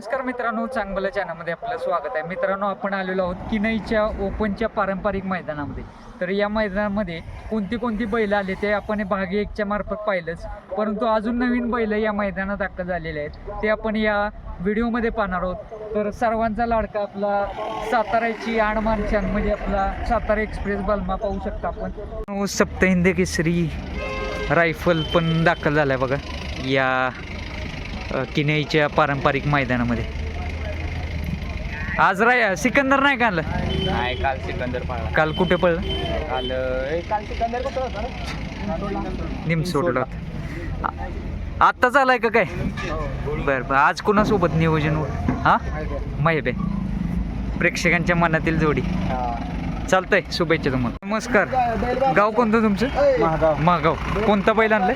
नमस्कार मित्रांनो चांगलं चॅनलमध्ये आपलं स्वागत आहे. मित्रांनो आपण आलेलो आहोत किनईच्या ओपनच्या पारंपरिक मैदानामध्ये. तर या मैदानामध्ये कोणती कोणती बैलं आले ते आपण भाग एकच्या मार्फत पाहिलंच. परंतु अजून नवीन बैलं या मैदानात दाखल झालेले आहेत. ते आपण या व्हिडिओमध्ये पाहणार आहोत. तर सर्वांचा लाडका आपला साताऱ्याची आण म्हणजे आपला सातारा एक्सप्रेस बलमा पाहू शकता आपण. सप्तहिंद केसरी रायफल पण दाखल झाला आहे बघा. या किनईच्या पारंपरिक मैदानामध्ये. आज राय सिकंदर नाही का आलं नाही काल सिकंदर पाळला. काल कुठे पडलं काल ए, काल सिकंदर कुठं होता? निमसोडला. आत्ताच आलाय का काय? बरं बरं. आज कुणासोबत नियोजन? हा? माहिती प्रेक्षकांच्या मनातील जोडी. चालतंय शुभेच्छा तुम्हाला. नमस्कार. गाव कोणतं तुमचं? महागाव. कोणता बैल आणलंय?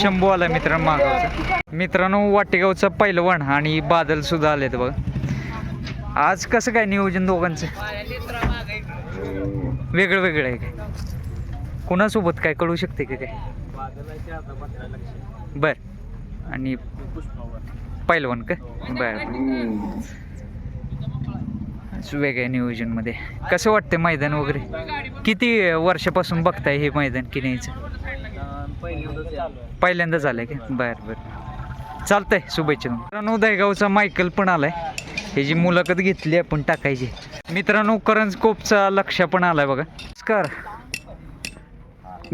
शंभू. आलाय मित्रांनो महागावचा. मित्रांनो वाटेगावचा पैलवान आणि बादल सुद्धा आलेत बघा. आज कसं काय नियोजन दोघांचं? वेगळं वेगळं आहे काय? कोणासोबत काय कळू शकते का काय? बर. आणि पैलवान का? बर. वेगळ्या नियोजनमध्ये. कसं वाटतं मैदान वगैरे? किती वर्षापासून बघताय हे मैदान की नाहीचं? पहिल्यांदा झालंय का? बर बर. चालतंय शुभेच्छा मित्रांनो दहेगावचा मायकल पण आलाय. ह्याची मुलाखत घेतली आपण टाकायची. मित्रांनो करंज कोपचा लक्ष पण आलाय बघा. नमस्कार.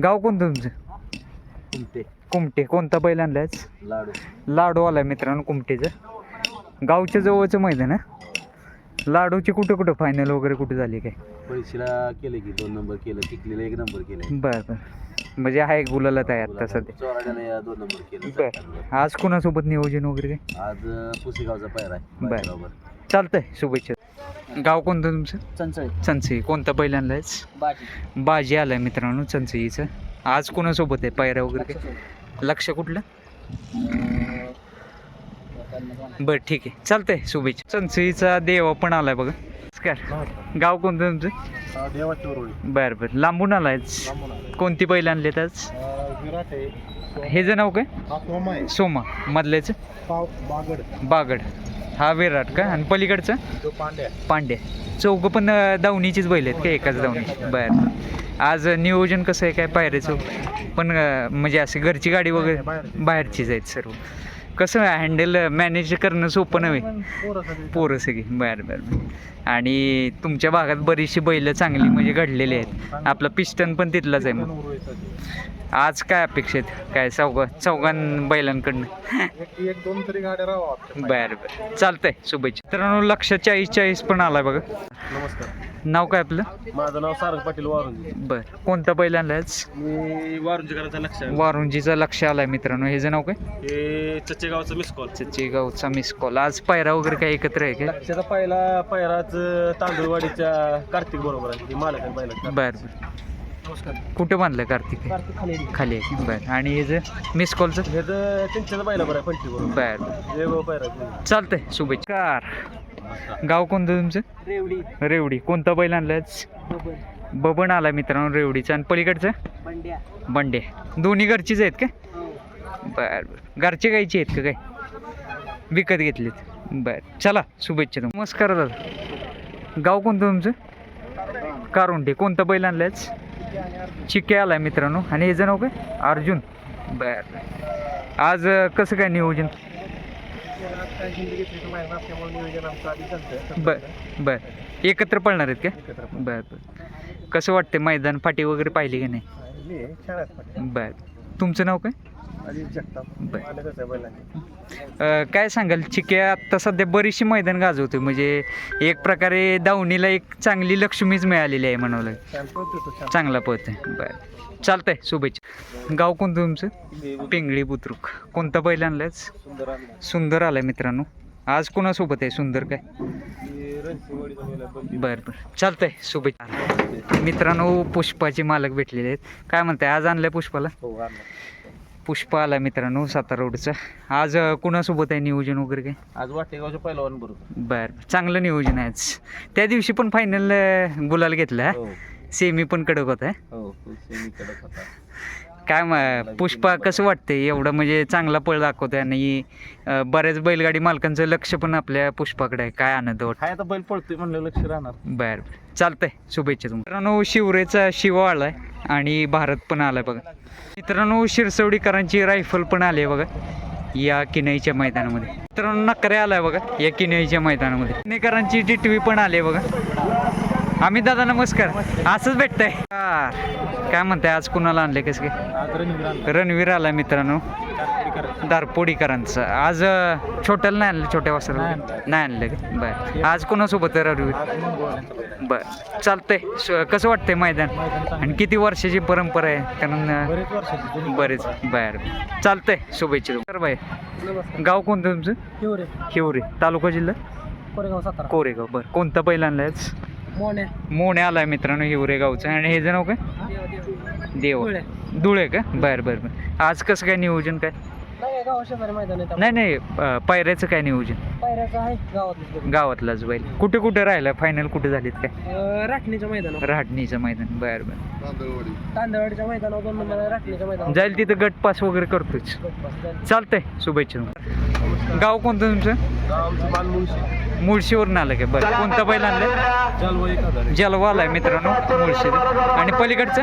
गाव कोणतं तुमचं? कुमटे. कुमटे. कोणता बैल आणलायच लाडू. लाडू आलाय मित्रांनो कुमटेचं. गावच्या जवळचं मैदान आहे. लाडूची कुठं कुठं फायनल वगैरे कुठे झाली काय? पैशीला केले की दोन नंबर केलं टिकलीला एक नंबर केलं बरं बरं. म्हणजे आहे गुलाला तयार आता सध्या. चोराड्याला या दोन नंबर केलं बरं. आज कोणासोबत नियोजन वगैरे काय? आज अं, पुसेगावचा पैर आहे बरं. बरोबर चालतंय शुभेच्छा. गाव कोणतं तुमचं? चंचळी. चंचई. कोणता बाजी. बाजी आलाय मित्रांनो चंचईचं. आज कोणासोबत आहे? पायऱ्या वगैरे काय? लक्ष कुठलं? बरं ठीक आहे. चालतंय शुभेच्छा. चंचईचा देवा पण आलाय बघा. नमस्कार. गाव कोणतं तुमचं? उरुळी बरं बरं. लांबून आलायच कोणती बैल आणलेत आज? विराट आहे. हे जे नाव काय? सोमा सोमा. मधल्याचं? बागड. बागड. हा विराट का? आणि पलीकडचं? पांड्या. पांड्या. चौघं पण दावणीचीच बैल आहेत का? एकाच दावणी. बरं. आज नियोजन कसं आहे? काय पायऱ्याचं? पण म्हणजे असे घरची गाडी वगैरे बाहेरचीच आहेत सर्व. कसं हँडल मॅनेज करणं सोपं नव्हे. पोरं सगळी. बरं बरं. आणि तुमच्या भागात बरीचशी बैलं चांगली म्हणजे घडलेली आहेत. आपला पिस्टन पण तिथलाच आहे मग. आज काय अपेक्षित काय चौघ चौघां बैलांकडनं? एक दोन तरी गाड्या राहा बरं बरं. चालतंय. शुभेच्छा. मित्रांनो लक्ष चाळीस चाळीस पण आलाय बघा. नमस्कार. नाव काय आपलं? माझं नाव सारंग पाटील वारुंजी. बरं. कोणता बैल आणलायच मी वारुंजीकरांचा लक्ष वारुंजीचा लक्ष आलाय मित्रांनो. हे जे नाव काय? हे चच्चेगावचं मिस कॉल गावचा मिस कॉल आज पायरा वगैरे काय एकत्र आहे का लक्षाचा पहिला पैराच तांदूळवाडीच्या कार्तिक बरोबर आहे. मालक आहे पहिला बरं बरं. नमस्कार. कुठं बांधलं कार्तिक? हे? कार्तिक खाली खाली आहे. बरं. आणि हे जे मिस कॉलचं हे तर त्यांच्याचा पहिला बरं आहे पंटी बरोबर. बरं बरं. वेगळं पैरा चालतंय. शुभेच्छा. गाव कोणतं तुमचं? रेवडी. रेवडी. कोणता बैल आणलायच? बबन. आला मित्रांनो रेवडीचा. आणि पलीकडचं? बंड्या. बंडे दोन्ही घरचीच आहेत का बर बर. घरचे गायचे आहेत का काय? विकत घेतलेत. बर. चला शुभेच्छा तुम्हाला. नमस्कार दादा. गाव कोणतं तुमचं? कारुंडे. कोणतं बैल आणलंयच? चिके आलाय मित्रांनो. आणि हे नाव काय? अर्जुन. बर. आज अं, कसं काय नियोजन? बर बर. एकत्र पळणार आहेत का? बर बर. कसं वाटतं मैदान फाटी वगैरे पाहिली की नाही? बर. तुमचं नाव काय? अ, काय सांगाल चिके आत्ता सध्या बरीचशी मैदान गाजवतोय म्हणजे एक प्रकारे दावणीला एक चांगली लक्ष्मीच मिळालेली आहे म्हणावं लागेल. चांगला पळत आहे. बरं. चालतंय शुभेच्छा. गाव कोणतं तुमचं? पिंगळी बुद्रुक. कोणता बैल आणलायच सुंदर आलाय मित्रांनो. आज कोणासोबत आहे? सुंदर काय? बरं बरं. चालतंय शुभेच्छा. मित्रांनो पुष्पाचे मालक भेटलेले आहेत. काय म्हणताय आज आणलंय पुष्पाला? पुष्पा आला मित्रांनो सातारा रोडचा. आज कुणासोबत आहे नियोजन वगैरे काय? आज वाटेगावच्या पहिलवान बरोबर. बरं चांगलं नियोजन आहे आज. त्या दिवशी पण फायनल गुलाल घेतला. हो. सेमी पण कडक होता. हो सेमी कडक होता. काय म- पुष्पा कसं वाटतंय? एवढं म्हणजे चांगला पळ दाखवतोय आणि अं, बऱ्याच बैलगाडी मालकांचं लक्ष पण आपल्या पुष्पाकडे आहे. काय आनंद वाटतो हाय आता बैल पळतोय म्हणलं लक्ष राहणार. बर चालतंय. शुभेच्छा तुम्हाला. मित्रांनो शिवरेचा शिव आलाय आणि भारत पण आलाय बघा. मित्रांनो शिरसवडीकरांची रायफल पण आली आहे बघा. या किनईच्या मैदानामध्ये. मित्रांनो नकरे आलाय बघा. या किनईच्या मैदानामध्ये. किनेकरांची टिटवी पण आली आहे बघा. आम्ही दादा नमस्कार. असंच भेटतंय. हा. काय म्हणताय आज कुणाला आणले कसं काय? रणवीर आला मित्रांनो. दारपोडीकरांचं. आज छोट्याला नाही आणलं छोट्या वासराला? नाही आणलं. बरं. आज कोणासोबत आहे रणवीर. बर. चालतंय. कसं वाटतंय मैदान. आणि किती वर्षाची परंपरा आहे? कारण बरेच बर. चालतंय. शुभेच्छा. तर बाय गाव कोणतं तुमचं? हिवरे. हिवरे. तालुका जिल्हा? कोरेगाव सातारा. कोरेगाव. बरं. कोणतं पहिला आणलाय? मोने मोणे आलाय मित्रांनो हिवरे गावचं. आणि हे नाव काय? देव धुळे. धुळे का? बर बर बर. आज कसं काय नियोजन काय? नाही गाव शेजारी मैदान आहे. नाही नाही अं, पायऱ्याचं काय नियोजन? पायऱ्याचं आहे गावात गावातलाच बैल. कुठे कुठे राहिलं? फायनल कुठे झालीत काय? राखणीच्या मैदानावर. राहटणीचं मैदान. बर बर. तांदळवाडीच्या मैदानावर दोन नंबर राखणीच्या मैदानावर. जाईल तिथं गट पास वगैरे करतोच चालतंय. शुभेच्छा. गाव कोणतं तुमचं? आमचं मुळशीवरून आलं का. बरं कोणतं बैल आणलं जलवा एक हजार जलवा आलाय मित्रांनो मुळशीचं. आणि पलीकडचं?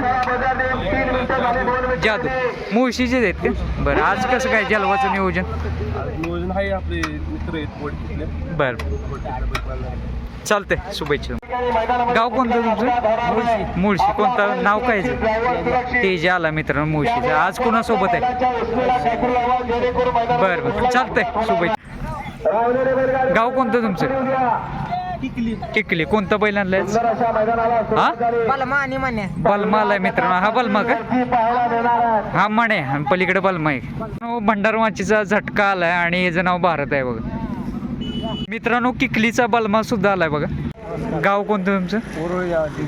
जादू. मुळशीचेच आहेत का? बरं आज कसं काय जलवाचं नियोजन? नियोजन आहे आपले मित्र बरं. चालतंय शुभेच्छा गाव कोणतं तुमचं? मुळशी. कोणतं? नाव काय आहे? ते जे आला मित्रांनो मुळशीचं. आज कोणासोबत आहे? बरं बरं. चालतंय शुभेच्छा. गाव कोणतं तुमचं? किकली. कोणतं बैल आणलंय? हा? बलमा आणि मान्या बलमा आलाय मित्रांनो. हा बलमा का? हा मणे आणि पलीकडे बलमा आहे भंडारवाचीचा झटका आलाय आणि याचं नाव भारत आहे बघा. मित्रांनो किकलीचा बलमा सुद्धा आलाय बघा. गाव कोणतं तुमचं?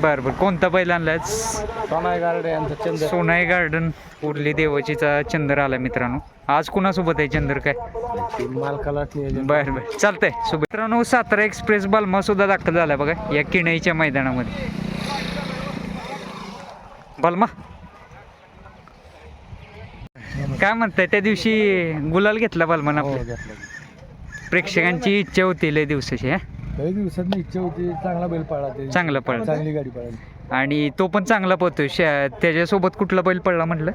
बरं बरं. कोणता बैल आणलाय? सोनाई गार्डे यांचा चंद्र. सोनाई गार्डन. उरली देवाचीचा चंद्र आलाय मित्रांनो. आज कुणासोबत आहे चंद्र काय? मालकाला बरं बरं. चालतंय. शुभ मित्रांनो सातारा एक्सप्रेस बलमा सुद्धा दाखल झालाय बघा या किणईच्या मैदानामध्ये. बलमा? काय म्हणताय त्या दिवशी गुलाल घेतला बलमान हो, आपल्या? प्रेक्षकांची इच्छा होती लय दिवसाची हा? दिवसात इच्छा होती चांगला बैल पळला ते चांगला पळला. चांगली गाडी पळाली. आणि तो पण चांगला पळतोय. शा- त्याच्यासोबत कुठला बैल पडला म्हटलं?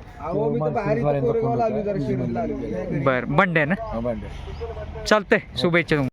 बर बंड्या ना? चालतंय शुभेच्छा तुम्हाला.